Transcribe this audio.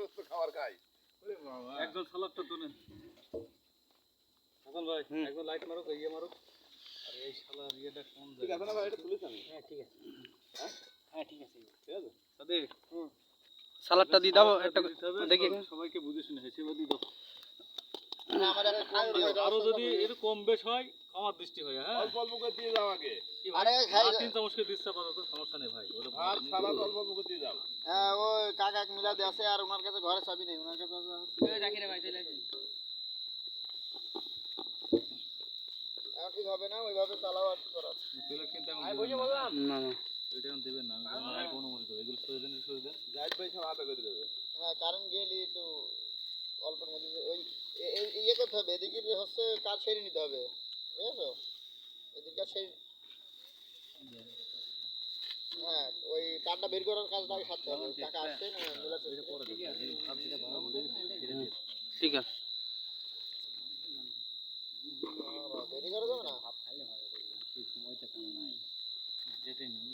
সমস্ত খাবার খাই। একজন সালাদটা তো নেন। ভাই একজন লাইট মারো ইয়ে মারো আরে এই শালার ইয়েটা কোন ঠিক আছে না ভাই এটা তুলিস আমি হ্যাঁ ঠিক আছে। হ্যাঁ? ঠিক আছে। ঠিক আছে? সালাদটা দিয়ে দাও একটা দিতে হবে, দেখি। সবাই- সবাইকে বুঝে শুনে হেসে দিয়ে দাও। আরও যদি এর কম বেশ হয় আমার দৃষ্টি হয় হ্যাঁ? অল্প অল্প করে দিয়ে যাও আগে। ভাই? আরে খাই তিন চামচকে দিচ্ছে আপাতত সমস্যা নেই ভাই ভাত সালাদ অল্প অল্প করে দিয়ে যাও। হ্যাঁ ওই কাকা মিলাদে আছে আর ওনার কাছে ঘরে চাবি নেই ওনার কাছে আছে। এখন ঠিক হবে না ওইভাবে চালাও আর কি করার। তেলের এখন আমি বুঝে বললাম? না না। এটা এখন দেবেন না আমি অনুমতি দেবো এগুলো সরে দেন সরে দেন। জাহিদ ভাই সব হাতে করে দেবে। হ্যাঁ কারেন্ট গেলে একটু অল্পের মধ্যে ওই ইয়ে করতে হবে এদিকে হচ্ছে কাজ সেরে নিতে হবে বুঝেছ? এদিকে কাজ সেরে হ্যাঁ ওই তারটা বের করার কাজটা আগে সারতে হবে টাকা আসছে না দিয়ে ঠিক আছে। দেরি করে দেবে না? এটাই নিন